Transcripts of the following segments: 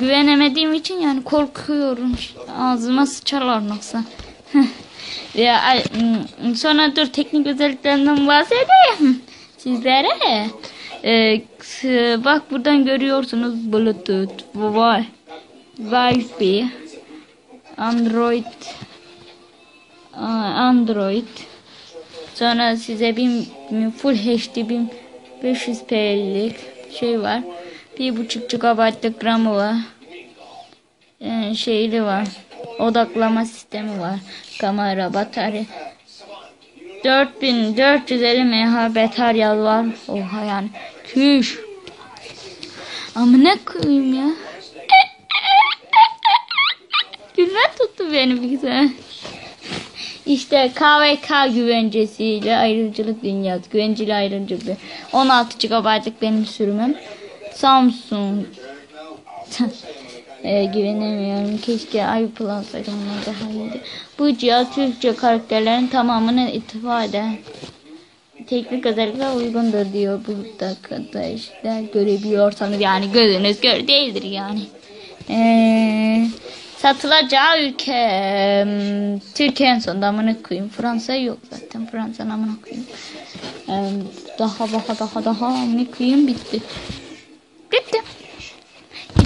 Güvenemediğim için yani korkuyorum. Ağzıma sıçarlar nasıl. ya, sonra dur teknik özelliklerinden bahsedeyim sizlere. Ee, bak buradan görüyorsunuz Bluetooth, Wi- Wi-Fi, Android, Android. Sonra size bir full HD 1500p'lik şey var. Bir buçuk GB'lık RAM'ı var. Ee, şeyli var. Odaklama sistemi var. Kamera, batarya. 4450 mAh batarya var. Oha yani. Küş. Ama ne koyayım ya. Gülme tuttu beni bir güzel. İşte KVK güvencesiyle ayrımcılık dünyası. Güvenceli ayrımcılık. 16 GB'lık benim sürümüm. Samsung. e, güvenemiyorum. Keşke iPlus. Onlar daha iyiydi. Bu cihaz Türkçe karakterlerin tamamını eden teknik özellikler uygundur diyor burada arkadaşlar. Görebiliyorsanız yani gözünüz gör değildir yani. Eee satılacağı ülke em, Türkiye en sonunda amına koyayım. Fransa yok zaten. Fransa amına koyayım. Em, daha daha daha daha amına koyayım. Bitti.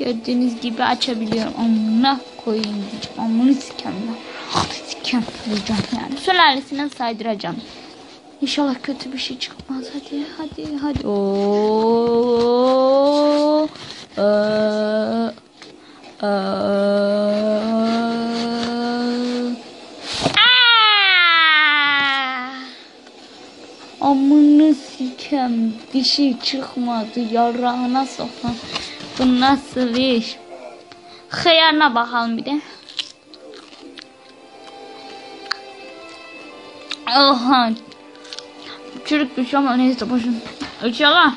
Gördüğünüz gibi açabiliyorum. Amına koyayım diyeceğim. Amını sikem ben. Sikem diyeceğim yani. Sülalesine saydıracağım. İnşallah kötü bir şey çıkmaz. Hadi hadi hadi. Oo. Ee, ee. Amını sikem bir şey çıkmadı yarağına sokan bu nasıl iş? Hıyarına bakalım bir de. Oha. Çürük bir şey ama neyse boşun. İnşallah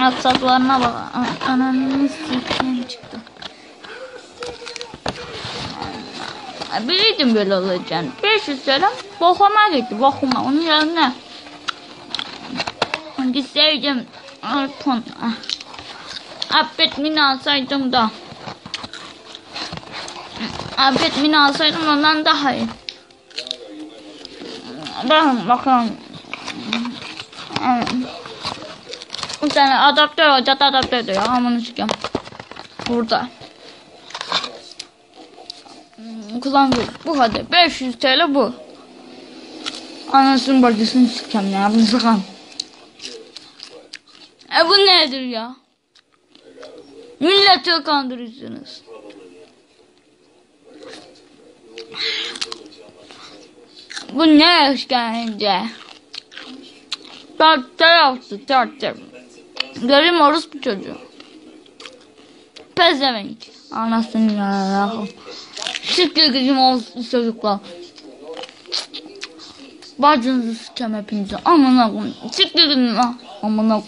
Aksaklarına bak. A- Ananı sikem çıktı. Biliyordum böyle olacağını. 500 lira bokuma gitti bokuma. Onun yerine. Gitseydim iPhone ah. Affet mini alsaydım da Affet mini alsaydım ondan daha iyi. Bakın bakalım. Bir tane adaptör. Cadı adaptör diyor. Amanı çıkıyorum. Burada. kullandık. Bu kadar. 500 TL bu. Anasının bacısını sikeceğim ya. Bunu sakın. E bu nedir ya? Milleti kandırıyorsunuz. Bu ne işkence? Tarafı dört tarafı. Göreyim orospu çocuğu. Pezevenk. Anasını yararım. Siktir gidin olsun çocuklar. Bacınızı sikeceğim hepinizi. Amına koyayım. Siktir gidin. Amına koyayım.